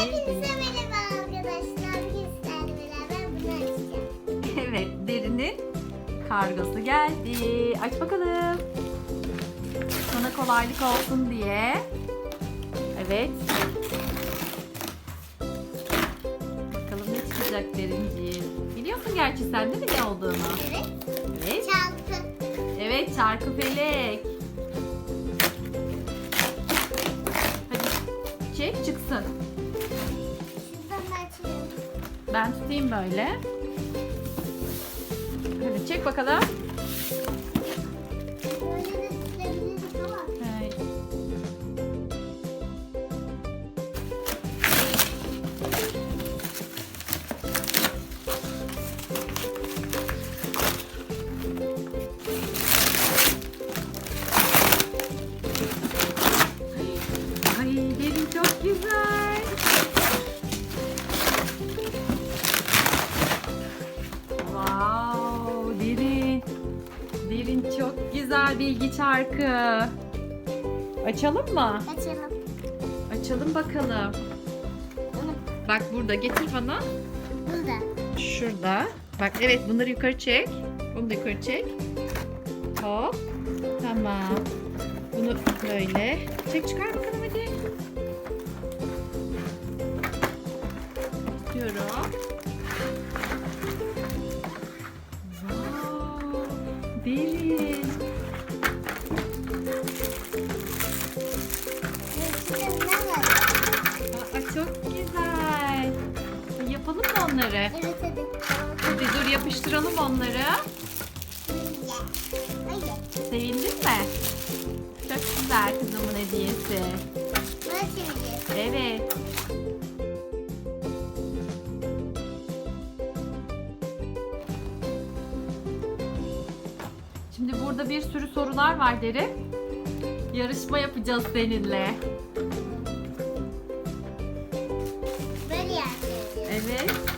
Hepinize merhaba arkadaşlar. Sizlerle beraber bunu açacağım. Evet, derinin kargosu geldi. Aç bakalım. Sana kolaylık olsun diye. Evet. Bakalım ne çıkacak derinciğim. Biliyorsun gerçi sen değil mi ne olduğunu? Evet. Evet. Çarpı. Evet, çarkı felek. Hadi çek çıksın. Ben tutayım böyle. Hadi çek bakalım. Bilgi çarkı. Açalım mı? Açalım. Açalım bakalım. Bak burada getir bana. burada. Şurada. Bak evet bunları yukarı çek. Bunu da yukarı çek. Hop. Tamam. Bunu böyle. Çek çıkar bakalım hadi. Tutuyorum. Wow. Derin. Onları? Evet hadi. Hadi dur yapıştıralım onları. Hayır. Sevindin mi? Çok güzel kızımın hediyesi. Çevireceğiz. Evet. Şimdi burada bir sürü sorular var Derin. Yarışma yapacağız seninle. Böyle. Evet. Evet.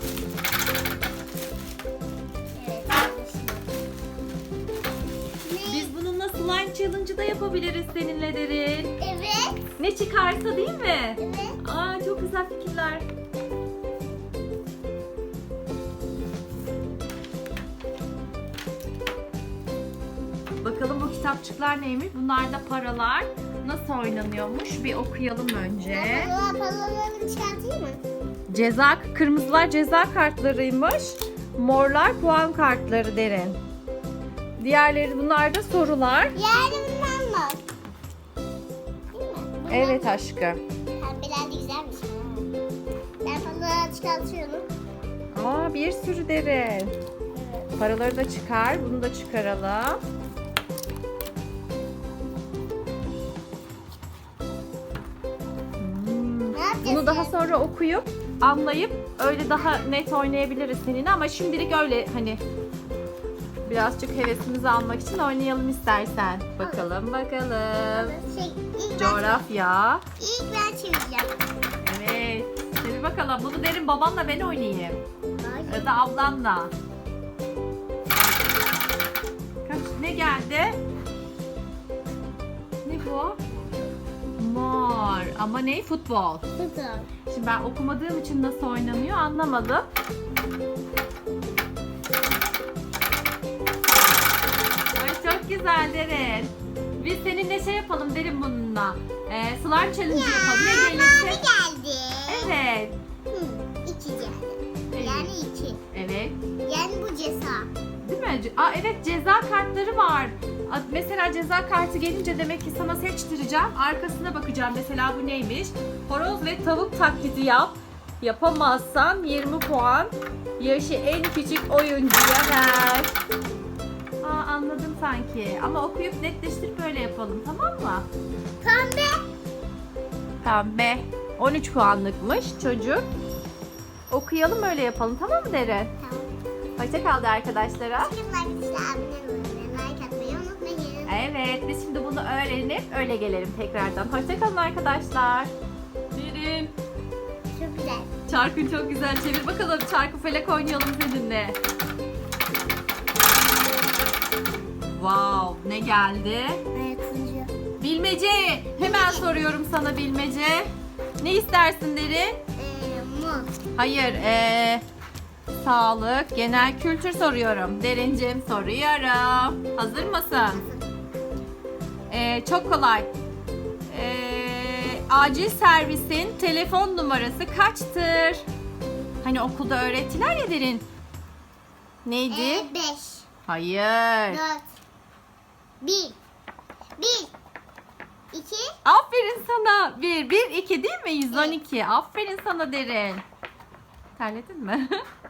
Challenge'ı da yapabiliriz seninle Derin. Evet. Ne çıkarsa değil mi? Evet. Aa çok güzel fikirler. Bakalım bu kitapçıklar neymiş? Bunlar da paralar. Nasıl oynanıyormuş? Bir okuyalım önce. Paralar, paralarını çıkartayım mı? Ceza, kırmızılar ceza kartlarıymış. Morlar puan kartları derin. Diğerleri bunlar da sorular. Yani bundan var. Değil mi? Bundan Evet aşkım. Pembeler de güzelmiş. Ben paraları çıkartıyorum. Aa bir sürü derin. Evet. Paraları da çıkar. Bunu da çıkaralım. Hmm. Ne yapacağız? Bunu daha sonra okuyup anlayıp öyle daha net oynayabiliriz seninle ama şimdilik öyle hani birazcık hevesimizi almak için oynayalım istersen. Bakalım bakalım. Şey, ilk ben, Coğrafya. ilk ben çevireceğim. Evet. Hadi bakalım. Bunu derin babanla ben oynayayım. Ay. Ya da ablanla. Kaç ne geldi? Ne bu? Mor. Ama ne? Futbol. Tutun. Şimdi ben okumadığım için nasıl oynanıyor anlamadım. Güzel Derin. Biz seninle şey yapalım Derin bununla. Ee, slime challenge yapalım. Ne Mavi gelirse. geldi. Evet. Hı, iki geldi. Evet. Yani iki. Evet. Yani bu ceza. Değil mi? Aa, evet ceza kartları var. Mesela ceza kartı gelince demek ki sana seçtireceğim. Arkasına bakacağım. Mesela bu neymiş? Horoz ve tavuk taklidi yap. Yapamazsan 20 puan. Yaşı en küçük oyuncuya ver. Anladım sanki. Ama okuyup netleştirip böyle yapalım tamam mı? Pembe. Pembe. 13 puanlıkmış çocuk. Okuyalım öyle yapalım tamam mı Dere? Tamam. Hoşça kaldı arkadaşlara. Evet, biz şimdi bunu öğrenip öyle gelelim tekrardan. Hoşçakalın arkadaşlar. Derin. Çok güzel. Çarkın çok güzel. Çevir bakalım. Çarkı felek oynayalım seninle. Wow, ne geldi? Turuncu. Bilmece. Hemen soruyorum sana bilmece. Ne istersin Derin? Ee? Hayır, ee, sağlık, genel kültür soruyorum. Derincim soruyorum. Hazır mısın? Ee, çok kolay. Ee, acil servisin telefon numarası kaçtır? Hani okulda öğrettiler ya derin. Neydi? Ee, beş, Hayır. dört, bir, bir, iki, Aferin sana. 1, 1, 2 değil mi? 112. Aferin sana derin. Terledin mi?